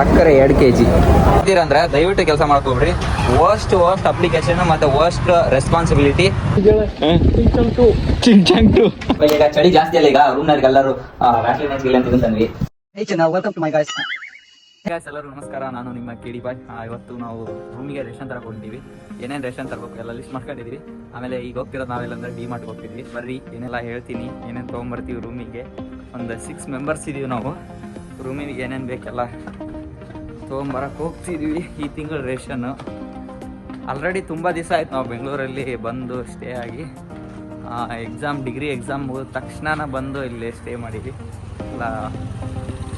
ಸಕ್ಕರೆ ಎರಡು K G ಅಂದ್ರೆ ದಯವಿಟ್ಟು ಕೆಲಸ ಮಾಡ್ಕೊಬಿಡ್ರಿ ವರ್ಸ್ಟ್ ವರ್ಸ್ಟ್ ಅಪ್ಲಿಕೇಶನ್ ಮತ್ತೆ ವರ್ಸ್ಟ್ ರೆಸ್ಪಾನ್ಸಿಬಿಲಿಟಿ ಈಗ ಚಳಿ ಜಾಸ್ತಿ ಅಲ್ಲ ಈಗ ರೂಮ್ನವ್ರಿಗೆ ಎಲ್ಲರೂ ವ್ಯಾಕ್ಸಿನ್ ಹಾಕ್ಸಿಲ್ಲ ಅಂತ ತಿಳ್ಕೊಂಡ್ವಿ welcome to my guys guys ಎಲ್ಲರೂ ನಮಸ್ಕಾರ. ನಾನು ನಿಮ್ಮ ಕೆ ಡಿ ಬಾಯ್ ಇವತ್ತು ನಾವು ರೂಮಿಗೆ ರೇಷನ್ ತರಕೊಂಡಿದ್ದೀವಿ ಏನೇನು ರೇಷನ್ ತರಬೇಕು ಎಲ್ಲ ಲಿಸ್ಟ್ ಮಾಡ್ಕೊಂಡಿದ್ದೀವಿ ಆಮೇಲೆ ಈಗ ಹೋಗ್ತಿರೋದು ನಾವೆಲ್ಲ ಅಂದ್ರೆ ಡಿ ಮಾರ್ಟ್ಗೆ ಹೋಗ್ತಿದ್ವಿ. ಬರ್ರಿ ಏನೆಲ್ಲ ಹೇಳ್ತೀನಿ ಏನೇನು ತೊಗೊಂಬರ್ತೀವಿ ರೂಮಿಗೆ ಒಂದು ಸಿಕ್ಸ್ ಮೆಂಬರ್ಸ್ ಇದೀವಿ ನಾವು. ರೂಮಿಗೆ ಏನೇನು ಬೇಕೆಲ್ಲ ತೊಗೊಂಬರಕ್ಕೆ ಹೋಗ್ತಿದ್ವಿ ಈ ತಿಂಗಳು ರೇಷನ್ನು ಆಲ್ರೆಡಿ ತುಂಬ ದಿವಸ ಆಯ್ತು ನಾವು ಬೆಂಗಳೂರಲ್ಲಿ ಬಂದು ಸ್ಟೇ ಆಗಿ. ಎಕ್ಸಾಮ್ ಡಿಗ್ರಿ ಎಕ್ಸಾಮ್ ಮುಗಿದ ತಕ್ಷಣ ಬಂದು ಇಲ್ಲಿ ಸ್ಟೇ ಮಾಡಿದ್ವಿ. ಎಲ್ಲ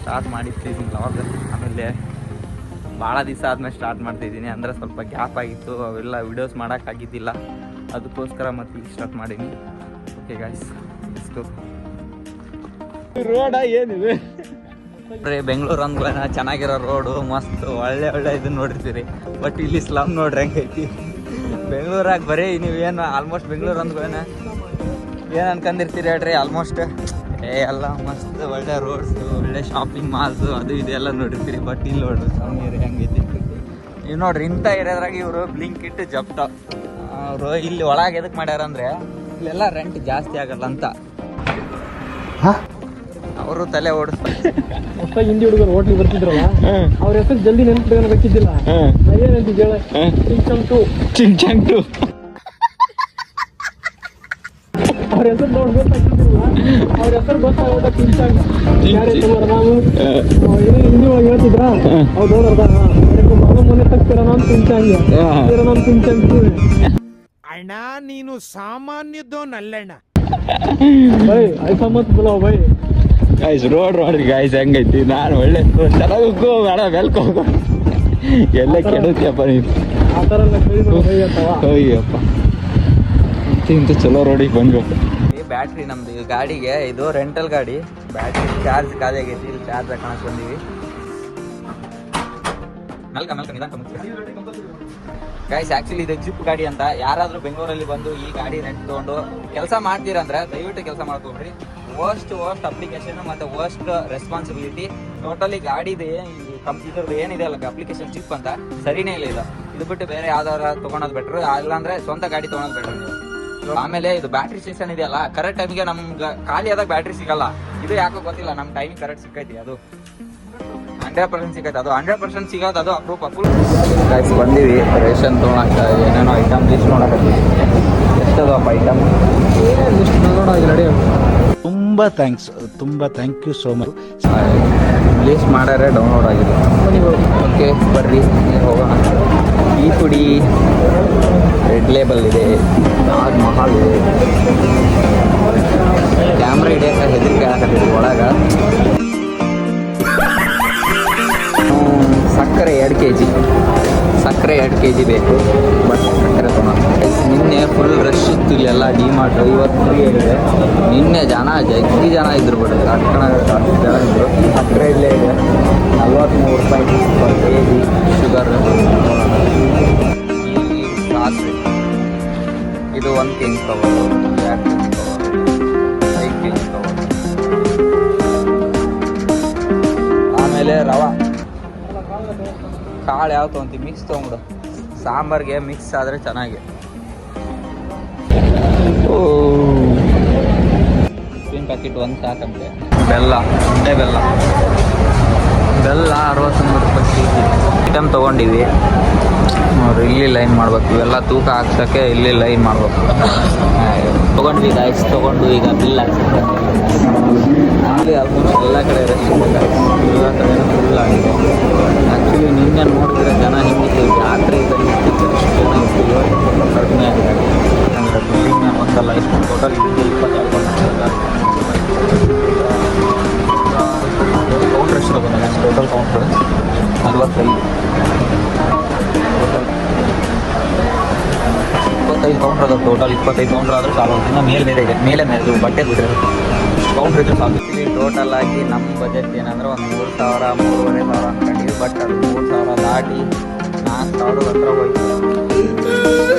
ಸ್ಟಾರ್ಟ್ ಮಾಡಿರ್ತಿದ್ದೀನಿ ಅವಾಗ ಆಮೇಲೆ ಭಾಳ ದಿವಸ ಆದಮೇಲೆ ಸ್ಟಾರ್ಟ್ ಮಾಡ್ತಿದ್ದೀನಿ ಅಂದರೆ ಸ್ವಲ್ಪ ಗ್ಯಾಪ್ ಆಗಿತ್ತು, ಅವೆಲ್ಲ ವಿಡಿಯೋಸ್ ಮಾಡೋಕ್ಕಾಗಿದ್ದಿಲ್ಲ ಅದಕ್ಕೋಸ್ಕರ ಮತ್ತೆ ಈಗ ಸ್ಟಾರ್ಟ್ ಮಾಡೀನಿ. ಓಕೆ ಗಾಯ್ಸ್ ಇಷ್ಟು ರೋಡ ಏನಿದೆ? ಬೆಂಗಳೂರು ಅಂದ್ಗಳೇನ ಚೆನ್ನಾಗಿರೋ ರೋಡು ಮಸ್ತ್, ಒಳ್ಳೆ ಒಳ್ಳೆ ಇದನ್ನ ನೋಡಿರ್ತೀರಿ. ಬಟ್ ಇಲ್ಲಿ ಸ್ಲಮ್ ನೋಡ್ರಿ ಹೆಂಗೈತಿ ಬೆಂಗಳೂರಾಗ ಬರೀ ನೀವೇನು ಆಲ್ಮೋಸ್ಟ್ ಬೆಂಗಳೂರು ಅಂದ್ಗಳೇನ ಏನು ಅನ್ಕೊಂಡಿರ್ತೀರಿ ಹೇಳ್ರಿ ಆಲ್ಮೋಸ್ಟ್ ಏ, ಎಲ್ಲ ಮಸ್ತ್, ಒಳ್ಳೆ ರೋಡ್ಸು ಒಳ್ಳೆ ಶಾಪಿಂಗ್ ಮಾಲ್ಸು ಅದು ಇದೆಲ್ಲ ನೋಡಿರ್ತೀರಿ. ಬಟ್ ಇಲ್ಲಿ ನೋಡ್ರಿ ಸಮೀರ್ ಹೆಂಗೈತಿ ನೀವು ನೋಡ್ರಿ, ಇಂಥ ಏರಿಯಾದ್ರಾಗ ಇವರು ಬ್ಲಿಂಕ್ ಇಟ್ಟು ಜಪ್ಟ ಅವರು ಇಲ್ಲಿ ಒಳಗೆ ಎದಕ್ಕೆ ಮಾಡ್ಯಾರಂದ್ರೆ, ಇಲ್ಲೆಲ್ಲ ರೆಂಟ್ ಜಾಸ್ತಿ ಆಗಲ್ಲ ಅಂತ ಅವರು ತಲೆ ಓಡಿಸ್ತಾರೆ ಹೊಸ ಹಿಂದಿ ಹುಡುಗರು ಹೋಟ್ಲಿಗೆ ಬರ್ತಿದ್ರಲ್ಲ ಅವ್ರ ಹೆಸರು ಜಲ್ದಿ ನೆನ್ಪಿಟ್ಕೊಂಡು ಬೇಕಿದ್ದಿಲ್ಲ ಏನಂತ ಹೇಳ welcome to Ching Chang to ಅವ್ರ ಹೆಸರು ನೋಡಿ ಗೊತ್ತಾಗ್ತಿದ್ದಿಲ್ಲ ಅವ್ರ ಹೆಸರು ಗೊತ್ತಾಗೋದ ಕಿಂಚಾಂಗ್ ಯಾರೇ ತುಮಾರ ನಾವು ಏನು ಹಿಂದಿ ಒಳಗೆ ಹೇಳ್ತಿದ್ರ ಅವ್ರು ನೋಡ್ರದ ಮಾಮ ಮೊನ್ನೆ ತಕ್ಕ तेरा नाम ಕಿಂಚಾಂಗ್ तेरा नाम ಕಿಂಚಾಂಗ್ ಟು ಅಣ್ಣ ನೀನು ಸಾಮಾನ್ಯದೋನಲ್ಲಣ್ಣ ಬೈ ಐಸಾ ಮತ್ ಬುಲಾವ್ ಬೈ ಗಾಯ್ಸ್ ರೋಡ್ ನೋಡ್ರಿ ಗಾಯ್ಸ್ ಹೆಂಗೈತಿ? ನಾನು ಒಳ್ಳೆ ಚೆನ್ನಾಗಿ ಬೇಡ ವೆಲ್ಕಮ್ ಎಲ್ಲ ಕೆಡುತ್ತೀಯಪ್ಪ ಅಯ್ಯಪ್ಪ. ಇಂತ ಚಲೋ ರೋಡಿಗೆ ಬಂದ್ಬೇಕು ಬ್ಯಾಟ್ರಿ ನಮ್ದು ಈ ಗಾಡಿಗೆ ಇದು ರೆಂಟಲ್ ಗಾಡಿ. ಬ್ಯಾಟ್ರಿ ಚಾರ್ಜ್ ಖಾಲಿ ಆಗೈತಿ ಇಲ್ಲಿ ಚಾರ್ಜ್ ಹಾಕೋಣಕ್ಕೆ ಬಂದೀವಿ. ಗಾಯ್ಸ್ ಮೆಲ್ಕ ನಿಧಾನ ಗೈಸ್ ಆಕ್ಚುಲಿ ಇದು ಜಿಪ್ ಗಾಡಿ ಅಂತ ಯಾರಾದ್ರೂ ಬೆಂಗಳೂರಲ್ಲಿ ಬಂದು ಈ ಗಾಡಿ ರೆಂಟ್ ತಗೊಂಡು ಕೆಲಸ ಮಾಡ್ತೀರಂದ್ರೆ ದಯವಿಟ್ಟು ಕೆಲಸ ಮಾಡ್ಕೊಬ್ರಿ ವರ್ಸ್ಟ್ ವರ್ಸ್ಟ್ ಅಪ್ಲಿಕೇಶನ್ ಮತ್ತೆ ವರ್ಸ್ಟ್ ರೆಸ್ಪಾನ್ಸಿಬಿಲಿಟಿ ಟೋಟಲಿ ಗಾಡಿದು ಕಂಪ್ಯೂಟರ್ ಏನಿದೆ ಅಲ್ಲ ಅಪ್ಲಿಕೇಶನ್ ಚಿಪ್ ಅಂತ. ಸರಿನೇ ಇಲ್ಲ ಇದು. ಇದು ಬಿಟ್ಟು ಬೇರೆ ಯಾವ್ದಾರ ತಗೊಳೋದು ಬೆಟ್ರು ಇಲ್ಲಾಂದ್ರೆ ಸ್ವಂತ ಗಾಡಿ ತಗೊಳೋದು ಬೆಟ್ರು ನೀವು. ಆಮೇಲೆ ಇದು ಬ್ಯಾಟ್ರಿ ಸ್ಟೇಷನ್ ಇದೆಯಲ್ಲ ಕರೆಕ್ಟ್ ಟೈಮಿಗೆ ನಮ್ಗೆ ಖಾಲಿ ಆದಾಗ ಬ್ಯಾಟ್ರಿ ಸಿಗಲ್ಲ. ಇದು ಯಾಕೋ ಗೊತ್ತಿಲ್ಲ ನಮ್ ಟೈಮಿಂಗ್ ಕರೆಕ್ಟ್ ಸಿಕ್ಕೈತಿ ಅದು. ಹಂಡ್ರೆಡ್ ಪರ್ಸೆಂಟ್ ಸಿಕ್ಕೈತೆ ಅದು. ಹಂಡ್ರೆಡ್ ಪರ್ಸೆಂಟ್ ಸಿಗೋದು ಅದು ಅಪ್ರೂಪ್. ಅಪ್ರೂಪ್ ಗೈಸ್ ಬಂದೀವಿ. ರೇಷನ್ ತೊಗೊಳಕ ಏನೇನೋ ಐಟಮ್ ಲಿಸ್ಟ್ ನೋಡಕ್ಕೆ ಎಷ್ಟದಪ್ಪ ಐಟಮ್ ಲಿಸ್ಟ್ ನೋಡೋದು ರೆಡಿ ತುಂಬಾ ಥ್ಯಾಂಕ್ಸ್ ತುಂಬಾ thank you so much please ಮಾಡಾರೆ download ಆಗಿದೆ. ಓಕೆ, ಬರ್ರಿ ಹೋಗೋಣ. ಈ ಪುಡಿ ರೆಡ್ ಲೇಬಲ್ ಇದೆ, ತಾಜ್ ಮಹಲ್ ಇದೆ. ಕ್ಯಾಮ್ರಾ ಅಂತ ಹೆದರಿಕೆ ಆಗತ್ತಿದೆ ಒಳಗೆ. ಸಕ್ಕರೆ ಎರಡು ಕೆ ಜಿ ಸಕ್ಕರೆ ಎರಡು ಕೆ ಜಿ ಬೇಕು. ಬಟ್ ಇಲ್ಲೆಲ್ಲ ಡಿ ಮಾರ್ಟ್ ಇವತ್ತು ಆಗಿದೆ. ನಿನ್ನೆ ಜನ, ಜಗ್ಗಿ ಜನ ಇದ್ರು ಬಿಡು. ಕಟ್ಕಣ ಜಾಸ್ತಿ ಜನ ಇದ್ರು. ಸಕ್ಕರೆ ಇಲ್ಲೇ ಇದೆ. ನಲ್ವತ್ತ್ಮೂರು ರೂಪಾಯಿ ಪರ್ ಕೆ ಜಿ ಶುಗರ್ ಸಾಸಿವೆ ಇದು ಒಂದು ಕೆ ಜಿ ತಗೋದು ಆಮೇಲೆ ರವಾ. ಕಾಳು ಯಾವ ತೊಗೊಂತೀವಿ ಮಿಕ್ಸ್ ತೊಗೊಂಬಿಡು ಸಾಂಬಾರ್ಗೆ ಮಿಕ್ಸ್ ಆದರೆ ಚೆನ್ನಾಗಿ. ಸ್ಪೀನ್ ಪ್ಯಾಕೆಟ್ ಒಂದು ಸಾಕಂತೆ ಬೆಲ್ಲ ಉಂಡೆ ಬೆಲ್ಲ. ಬೆಲ್ಲ ಅರವತ್ತೊಂದು ರೂಪಾಯಿ ಕೆ ಜಿ ಐಟಮ್ ತೊಗೊಂಡಿವಿ. ನೋಡ್ರಿ ಇಲ್ಲಿ ಲೈನ್ ಮಾಡ್ಬೇಕು. ಇವೆಲ್ಲ ತೂಕ ಹಾಕ್ಸೋಕ್ಕೆ ಇಲ್ಲಿ ಲೈನ್ ಮಾಡ್ಬೇಕು. ತೊಗೊಂಡ್ವಿ ಗಾಯ್ಸ್ ತೊಗೊಂಡು ಈಗ ಬಿಲ್ ಹಾಕ್ಸಕ್ಕೆ ಅಲ್ಲಿ ಆಲ್ಮೋಸ್ಟ್ ಎಲ್ಲ ಕಡೆ ರೆಸ್ಟ್ ಇದೆ guys. ಎಲ್ಲ ಕಡೆ ಫುಲ್ ಆಗಿದೆ. ಆ್ಯಕ್ಚುಲಿ ನಿನ್ನೆ ನೋಡಿದ್ರೆ ಜನ ಹಿಂಗಿತ್ತು ಜಾತ್ರೆ ಜನ ಇತ್ತು ಕಡಿಮೆ ಆಗಿದೆ. ಒಂದಲ್ಲ ಎಷ್ಟು ಟೋಟಲ್ ಇಪ್ಪತ್ತಾರು ಕೌಂಟ್ರ್ ಎಷ್ಟು ಬಂದಿದೆ ಟೋಟಲ್ ಕೌಂಟ್ರ್ ನಲ್ವತ್ತೈದು ಇಪ್ಪತ್ತೈದು ಕೌಂಟ್ರ್ ಅದ ಟೋಟಲ್ ಇಪ್ಪತ್ತೈದು ಕೌಂಟ್ರ್ ಆದರೂ ಸಾಲು ಇನ್ನು ಮೇಲೆ ಮೇಲೆ ಇದೆ ಮೇಲೆ ಮೇಲೆ ಬಟ್ಟೆ ಬಿಟ್ಟರೆ ಕೌಂಟ್ರ್ ಇದ್ರೆ ಸಾಕು ಟೋಟಲ್ ಆಗಿ ನಮ್ಮ ಬಜೆಟ್ ಏನಂದ್ರೆ ಒಂದು ಮೂರು ಸಾವಿರ ಮೂರುವರೆ ಸಾವಿರ ಅನ್ಕೊಂಡಿವಿ ಬಟ್ ಅದು ಮೂರು ಸಾವಿರ ದಾಟಿ ನಾಲ್ಕು ಸಾವಿರದ ಹತ್ರ ಹೋಯ್ತು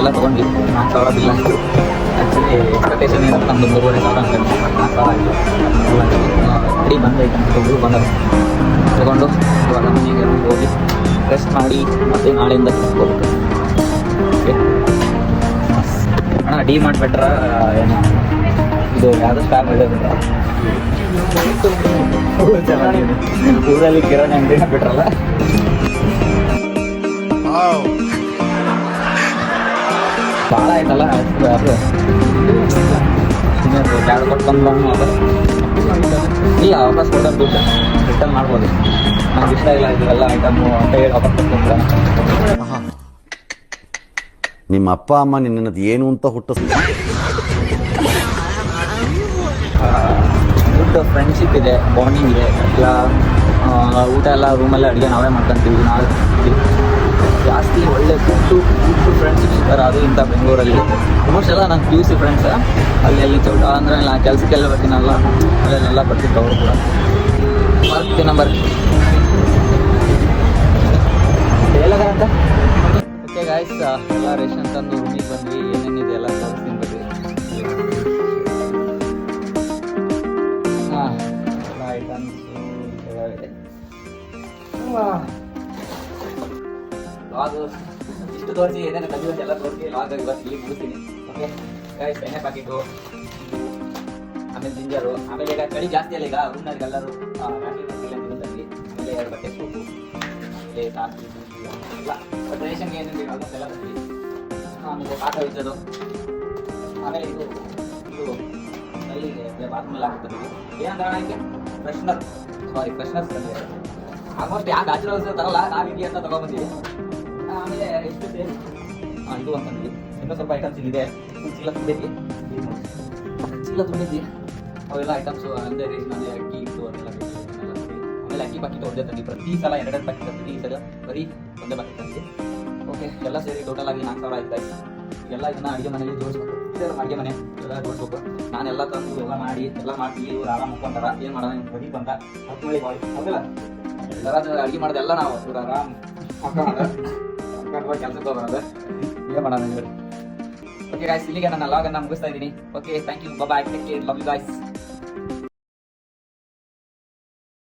ಎಲ್ಲ ತೊಗೊಂಡ್ವಿ. ನಾಲ್ಕು ಸಾವಿರ ಬಿಲ್ ಆಯ್ತು ಆ್ಯಕ್ಚುಲಿ ಎಕ್ಸ್ಪೆಕ್ಟೇಷನ್ ಏನಂತ ನಮ್ದು ಮೂರುವರೆ ಸಾವಿರ ಹಂಗೆ ನಾಲ್ಕು ಸಾವಿರ ಆಯಿತು. ಅಡಿ ಬಂದೈತೆ ಅಂತ ಹುಡುಗರು ಬಂದರು ತಗೊಂಡು ಇವಾಗ ಮನೆಗೆ ಹೋಗಿ ರೆಸ್ಟ್ ಮಾಡಿ ಮತ್ತೆ ನಾಳೆಯಿಂದ ಹೋಗ್ಬೇಕು. ಓಕೆ ಅಣ್ಣ ಡಿ ಮಾಡಿಬಿಟ್ರ ಏನು? ಇದು ಯಾವುದು ಸ್ಟಾಪ್ ಒಳ್ಳೇದಿಲ್ಲ ಊರಲ್ಲಿ ಕಿರಾಣಿ ಅಂಗಡಿ ಬಿಟ್ರಲ್ಲ. ಭಾಳ ಆಯ್ತಲ್ಲ? ಎರಡು ಕೊಟ್ಟು ಬಂದು ವಾಪಸ್ ಇಲ್ಲ ವಾಪಸ್ ಕೊಡೋದು ದುಡ್ಡು. ರಿಟರ್ನ್ ಮಾಡ್ಬೋದು. ನಂಗೆ ಇಷ್ಟ ಇಲ್ಲ ಇದೆಲ್ಲ ಐಟಮು ಅಂತ ಹೇಳಿ ವಾಪಸ್ ನಿಮ್ಮ ಅಪ್ಪ ಅಮ್ಮ ನಿನ್ನದು ಏನು ಅಂತ ಹುಟ್ಟಿಸ್ ಗುಡ್ ಫ್ರೆಂಡ್ಶಿಪ್ ಇದೆ ಬಾಂಡಿಂಗ್ ಇದೆ. ಇಲ್ಲ ಊಟ ಎಲ್ಲ ರೂಮಲ್ಲೇ ಅಡುಗೆ ನಾವೇ ಮಾಡ್ಕೊಂತೀವಿ ನಾವು ಜಾಸ್ತಿ ಒಳ್ಳೆ ಫುಡ್ಡು ಸಿಗ್ತಾರೆ ಅದು ಇಂಥ ಬೆಂಗಳೂರಲ್ಲಿ. ಆಲ್ಮೋಸ್ಟ್ ಎಲ್ಲ ನನ್ನ ಪಿ ಯು ಸಿ ಫ್ರೆಂಡ್ಸ್ ಅಲ್ಲಿ ಎಲ್ಲಿ ಚೌಟ ಅಂದರೆ ನಾನು ಕೆಲಸಕ್ಕೆಲ್ಲ ಬರ್ತೀನಲ್ಲ ಅಲ್ಲೆಲ್ಲ ಬರ್ತಿದ್ದೆ ಅವರು ಕೂಡ. ಬರ್ತೀನಿ ನಂಬರ್ ಓಕೆ ಗಾಯ್ಸ್ ಎಲ್ಲ ರೇಷನ್ ತಂದು ಲಾಗು ಇಷ್ಟು ತೋರಿಸಿ ಏನೇನು ಕಲಿಯೋದು ಎಲ್ಲ ತೋರಿಸಿ ಲಾಗ್ ಇವತ್ತು ಇಲ್ಲಿ ಮುಗಿಸ್ತೀನಿ. ಓಕೆ ಗಾಯ್ಸ್ ಎಣ್ಣೆ ಪ್ಯಾಕೆಟು ಆಮೇಲೆ ಜಿಂಜರು ಆಮೇಲೆ ಈಗ ಚಳಿ ಜಾಸ್ತಿ ಅಲ್ಲ, ಈಗ ರೂಮ್ನಲ್ಲಿ ಎಲ್ಲರೂ ತಂದ್ವಿ ಆಮೇಲೆ ಎರಡು ಬಟ್ಟೆ ಸೋಪು. ಆಮೇಲೆ ಸಾಕು. ಎಲ್ಲ. ಬಟ್ ರೇಷನ್ಗೆ ಏನೇನು ಬೇಕು ಆಲ್ಮೋಸ್ಟ್ ಎಲ್ಲ ಬರ್ತೀವಿ ಆಮೇಲೆ ಇದ್ದದು ಆಮೇಲೆ ಇದು ಇದು ಅಲ್ಲಿಗೆ ಬಾತ್ರೂಮಲ್ಲಿ ಹಾಕ್ತಾರೆ ಏನಂದ್ರೆ ಇದಕ್ಕೆ? ಫ್ರೆಶ್ನರ್ ಸಾರಿ ಫ್ರೆಶ್ನರ್ಸ್ ತಂದಿದ್ದಾರೆ. ಆಲ್ಮೋಸ್ಟ್ ಯಾಕೆ ಬ್ಯಾಚುಲರ್ಸ್ ತರಲ್ಲ, ನಾವು ಅಂತ ತಗೊಂಡ್ಬಂದಿವಿ ಆಮೇಲೆ ಎಷ್ಟು ಸೇರಿ ಹಾಂ ಇದು ಸ್ವಲ್ಪ ಐಟಮ್ಸ್ ಇಲ್ಲಿದೆ. ಒಂದು ಚೀಲ ನೋಡಿ. ಚೀಲ ತುಂಬೈತಿ ಅವೆಲ್ಲ ಐಟಮ್ಸು ಅಂದರೆ ರೇಷನ್ ಅಂದರೆ ಅಕ್ಕಿ ಇಟ್ಟು ಅದೆಲ್ಲ ಬೇಕು. ಆಮೇಲೆ ಅಕ್ಕಿ ಬಾಕಿ ಒಂದೇ ತಂದ್ವಿ. ಪ್ರತಿ ಸಲ ಎರಡೆರಡು ಪ್ಯಾಕೆಟ್ ತಂದ್ವಿ. ಈ ಸಲ ಬರೀ ಒಂದೇ ಪ್ಯಾಕೆಟ್ ತಂದ್ವಿ. ಓಕೆ ಎಲ್ಲ ಸೇರಿ ಟೋಟಲ್ ಆಗಿ ನಾಲ್ಕು ಸಾವಿರ ಎಲ್ಲ ಇದನ್ನ ಅಡುಗೆ ಮನೇಲಿ ಜೋಡಿಸ್ಬೇಕು. ಇದೆ ನಮ್ಮ ಅಡುಗೆ ಮನೆ. ಎಲ್ಲ ಜೋಡಿಸ್ಬೇಕು. ನಾನೆಲ್ಲ ತಂದು ಎಲ್ಲ ಮಾಡಿ ಎಲ್ಲ ಮಾಡಿ ಇವ್ರು ಆರಾಮ್ ಮುಕ್ಕೊಂತಾರ ಏನು ಮಾಡೋಣ? ನಿಮ್ಗೆ ಬರೀ ಬಂದ. ಹತ್ತು ಮಳಿ ಬಾಳಿ ಹೌದಲ್ಲ? ಎಲ್ಲರ ಅಡುಗೆ ಮಾಡಿದೆಲ್ಲ ನಾವು. ಇವ್ರು ಆರಾಮ್ ಕೆಲಸಕ್ಕೆ ಹೋಗೋದು ಏನು ಇವ್ರು ಓಕೆ ಗಾಯ್ಸ್ ಇಲ್ಲಿಗೆ ನನ್ನ ಲಾಗನ್ನು ಮುಗಿಸ್ತಾ ಇದ್ದೀನಿ. Okay thank you bye take care love you guys